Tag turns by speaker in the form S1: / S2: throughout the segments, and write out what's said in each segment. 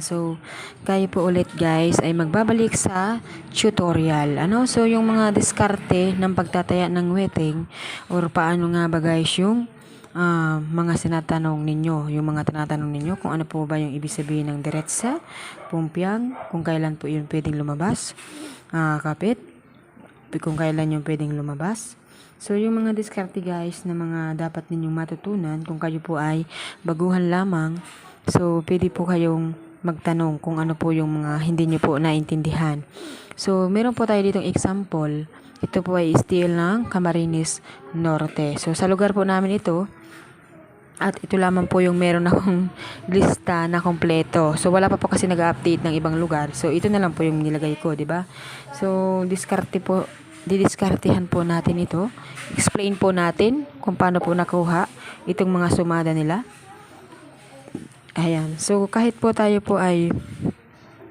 S1: So kayo po ulit guys ay magbabalik sa tutorial. Ano? So yung mga diskarte ng pagtataya ng wedding or paano nga ba guys yung ah, mga sinatanong ninyo, yung mga tinatanong ninyo kung ano po ba yung ibig sabihin ng diretsa, pumpyang, kung kailan po yun pwedeng lumabas, ah, kapit, kung kailan yung pwedeng lumabas. So, yung mga diskarte guys na mga dapat ninyong matutunan kung kayo po ay baguhan lamang. So, pwede po kayong magtanong kung ano po yung mga hindi nyo po naintindihan. So, meron po tayo ditong example. Ito po ay steel ng Camarines Norte. So, sa lugar po namin ito, at ito lamang po yung meron akong lista na kompleto. So wala pa po kasi nag-update ng ibang lugar. So ito na lang po yung nilagay ko, 'di ba? So diskarte po didiskartehan po natin ito. Explain po natin kung paano po nakuha itong mga sumada nila. Ayan. So kahit po tayo po ay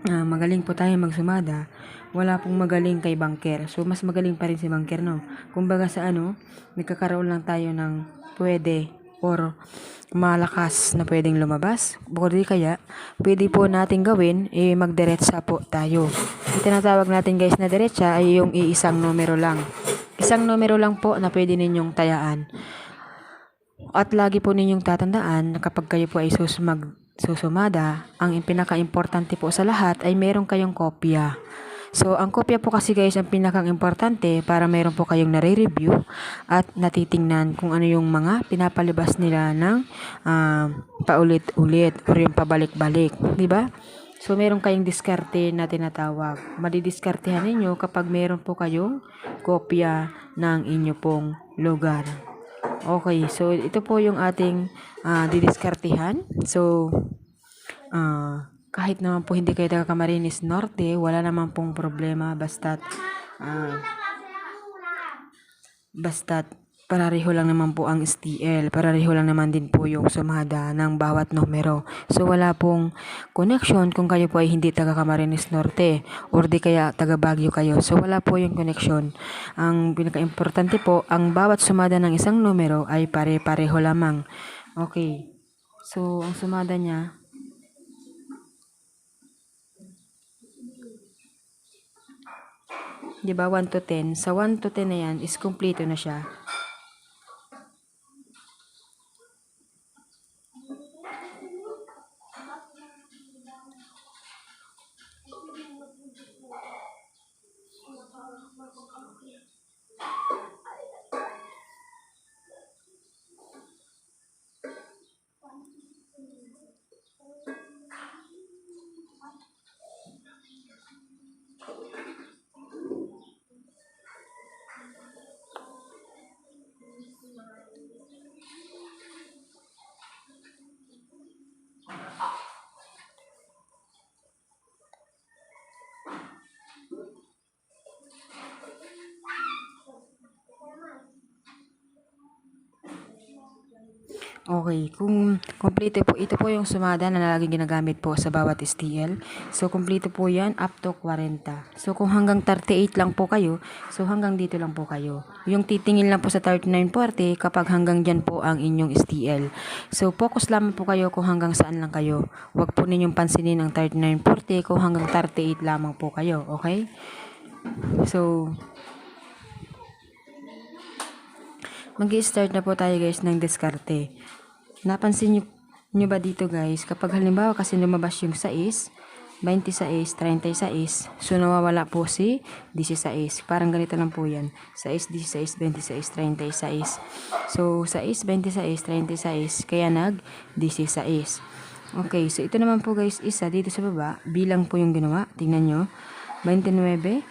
S1: ah, magaling po tayo magsumada, wala pong magaling kay banker. So, mas magaling pa rin si banker, no? Kumbaga sa ano, nagkakaroon lang tayo ng pwede or malakas na pwedeng lumabas. Bukod di kaya, pwede po natin gawin, eh, magdiretsa po tayo. Yung tinatawag natin guys na diretsa ay yung iisang numero lang. Isang numero lang po na pwede ninyong tayaan. At lagi po ninyong tatandaan na kapag kayo po ay susumag, susumada, ang pinaka-importante po sa lahat ay meron kayong kopya. So, ang kopya po kasi guys ang pinakang-importante para meron po kayong nare-review at natitingnan kung ano yung mga pinapalabas nila ng ah, paulit-ulit or yung pabalik-balik. di ba? So, meron kayong diskarte na tinatawag. Madidiskartehan ninyo kapag meron po kayong kopya ng inyo pong lugar. Okay, so ito po yung ating ah, didiskartehan. So, ah, kahit naman po hindi kayo taga Camarines Norte, wala naman pong problema basta't ah, basta't parareho lang naman po ang STL, parareho lang naman din po yung sumada ng bawat numero. So wala pong connection kung kayo po ay hindi taga Camarines Norte or di kaya taga Baguio kayo. So wala po yung connection. Ang pinaka-importante po, ang bawat sumada ng isang numero ay pare-pareho lamang. Okay. So ang sumada niya Di ba 1 to 10? Sa 1 to 10 na yan is kumpleto na siya. Okay, kung kompleto po, ito po yung sumada na laging ginagamit po sa bawat STL. So, kompleto po yan up to 40. So, kung hanggang 38 lang po kayo, so hanggang dito lang po kayo. Yung titingin lang po sa 3940 kapag hanggang dyan po ang inyong STL. So, focus lamang po kayo kung hanggang saan lang kayo. Huwag po ninyong pansinin ang 3940 kung hanggang 38 lamang po kayo. Okay? So, mag start na po tayo guys ng diskarte. Napansin nyo, nyo ba dito guys, kapag halimbawa kasi lumabas yung 6, 26, 36, so nawawala po si 16. Parang ganito lang po yan. 6, 16, 26, 36. So, 6, 26, 36, kaya nag 16. Okay, so ito naman po guys, isa dito sa baba, bilang po yung ginawa. Tingnan nyo. 29,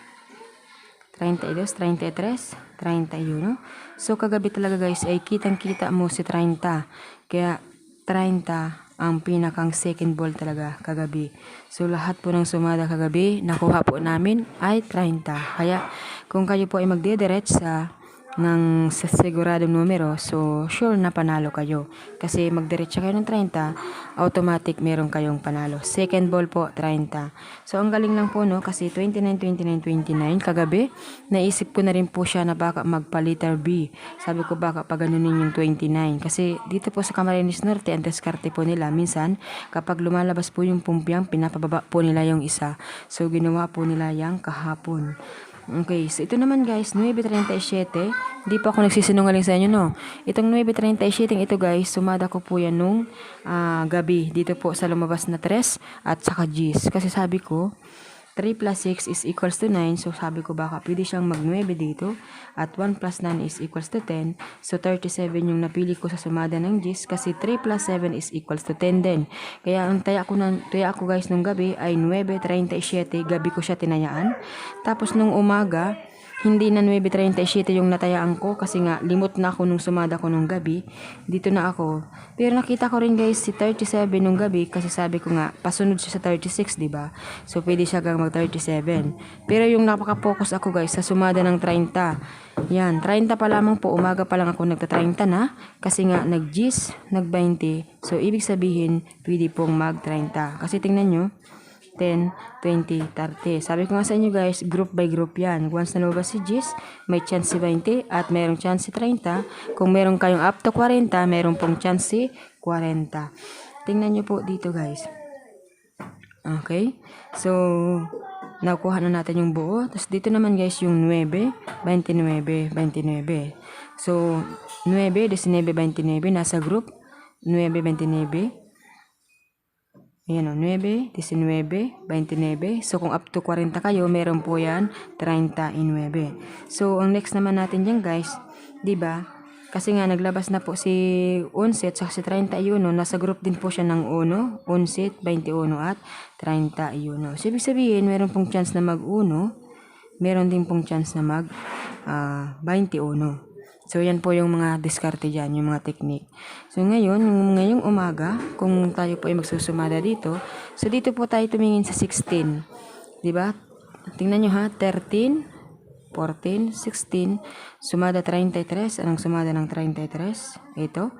S1: 32, 33, 31. So, kagabi talaga guys ay kitang-kita mo si 30. Kaya 30 ang pinakang second ball talaga kagabi. So, lahat po ng sumada kagabi, nakuha po namin ay 30. Kaya, kung kayo po ay magdediretsa, ng siguradong numero, so sure na panalo kayo. Kasi magdiretso kayo ng 30, automatic meron kayong panalo. Second ball po, 30. So ang galing lang po no, kasi 29, 29, 29 kagabi, naisip ko na rin po siya na baka magpa letter B. Sabi ko baka paganunin yung 29. Kasi dito po sa Camarines Norte, ang diskarte po nila, minsan kapag lumalabas po yung pumpyang, pinapababa po nila yung isa. So ginawa po nila yung kahapon. Okay, so ito naman guys, 9.37. Di pa ako nagsisinungaling sa inyo, no? Itong 9.37 ito guys, sumada ko po yan nung ah, gabi. Dito po sa lumabas na 3 at saka G's. Kasi sabi ko, 3 plus 6 is equals to 9. So, sabi ko baka pwede siyang mag-9 dito. At 1 plus 9 is equals to 10. So, 37 yung napili ko sa sumada ng G's. Kasi 3 plus 7 is equals to 10 din. Kaya ang taya ko, ng, taya ko guys nung gabi ay 9.37. Gabi ko siya tinayaan. Tapos nung umaga, hindi na 9.37 yung natayaan ko kasi nga limot na ako nung sumada ko nung gabi. Dito na ako. Pero nakita ko rin guys si 37 nung gabi kasi sabi ko nga pasunod siya sa 36, di ba? So pwede siya gang mag 37. Pero yung napaka-focus ako guys sa sumada ng 30. Yan, 30 pa lamang po. Umaga pa lang ako nagta-30 na kasi nga nag-G's, nag-20. So ibig sabihin pwede pong mag-30. Kasi tingnan nyo, 10, 20, 30. Sabi ko nga sa inyo guys, group by group yan. Once na lumabas si Gis, may chance si 20 at mayroong chance si 30. Kung meron kayong up to 40, meron pong chance si 40. Tingnan nyo po dito guys. Okay? So, nakuha na natin yung buo. Tapos dito naman guys yung 9, 29, 29. So, 9, 19, 29 nasa group. 9, 29. Ayan o, 9, 19, 29. So, kung up to 40 kayo, meron po yan 39. So, ang next naman natin dyan guys, ba? Kasi nga, naglabas na po si 11 at si 31. Nasa group din po siya ng 1, 11, 21 at 31. So, ibig sabihin, meron pong chance na mag-1. Meron din pong chance na mag ah, 21. So, yan po yung mga diskarte dyan, yung mga technique. So, ngayon, ngayong umaga, kung tayo po ay magsusumada dito, so dito po tayo tumingin sa 16. Di ba? Tingnan nyo ha, 13, 14, 16, sumada 33. Anong sumada ng 33? Ito.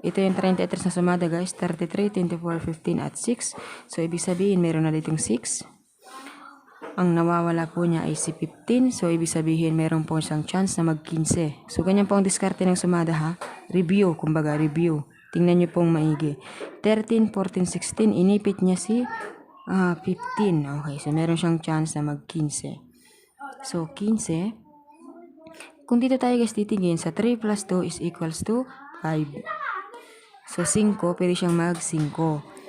S1: Ito yung 33 na sumada guys, 33, 24, 15 at 6. So, ibig sabihin, meron na ditong 6. Ang nawawala po niya ay si 15. So, ibig sabihin, meron po siyang chance na mag-15. So, ganyan po ang diskarte ng sumada ha. Review, kumbaga, review. Tingnan niyo pong maigi. 13, 14, 16, inipit niya si ah, 15. Okay, so meron siyang chance na mag-15. So, 15. Kung dito tayo guys titingin, sa 3 plus 2 is equals to 5. So, 5, pwede siyang mag-5.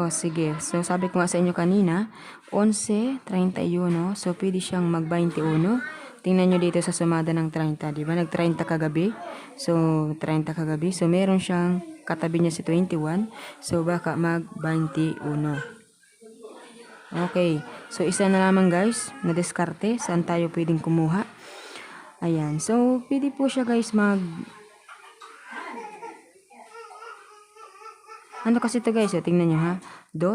S1: O, sige. So, sabi ko nga sa inyo kanina, 11, 31. So, pwede siyang mag-21. Tingnan nyo dito sa sumada ng 30, di ba? Nag-30 kagabi. So, 30 kagabi. So, meron siyang katabi niya si 21. So, baka mag-21. Okay. So, isa na lamang guys, na diskarte. Saan tayo pwedeng kumuha? Ayan. So, pwede po siya guys mag... Ano kasi ito guys? O, tingnan nyo ha. 2,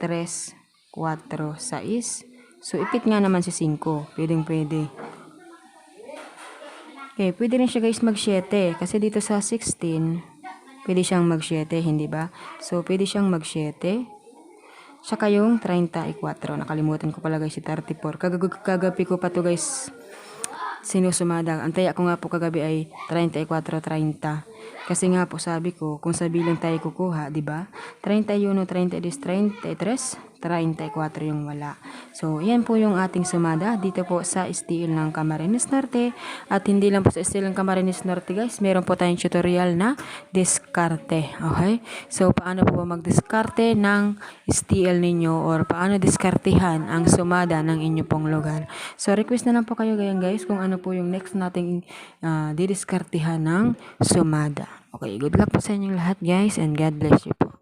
S1: 3, 4, 6. So, ipit nga naman si 5. Pwedeng pwede. Okay, pwede rin siya guys mag 7. Kasi dito sa 16, pwede siyang mag 7, hindi ba? So, pwede siyang mag 7. Saka yung 34. Nakalimutan ko pala guys si 34. Kagag kagabi ko pa to guys sinusumada. Ang taya ko nga po kagabi ay 34-30. Kasi nga po sabi ko, kung sa bilang tayo kukuha, di ba? 31, 30 is 33, 34 yung wala. So, yan po yung ating sumada dito po sa STL ng Camarines Norte. At hindi lang po sa STL ng Camarines Norte guys, meron po tayong tutorial na diskarte. Okay? So, paano po mag-diskarte ng STL ninyo or paano diskartehan ang sumada ng inyo pong lugar. So, request na lang po kayo ganyan guys kung ano po yung next nating uh, didiskartehan ng sumada. Okay, good luck po sa inyong lahat guys and God bless you po.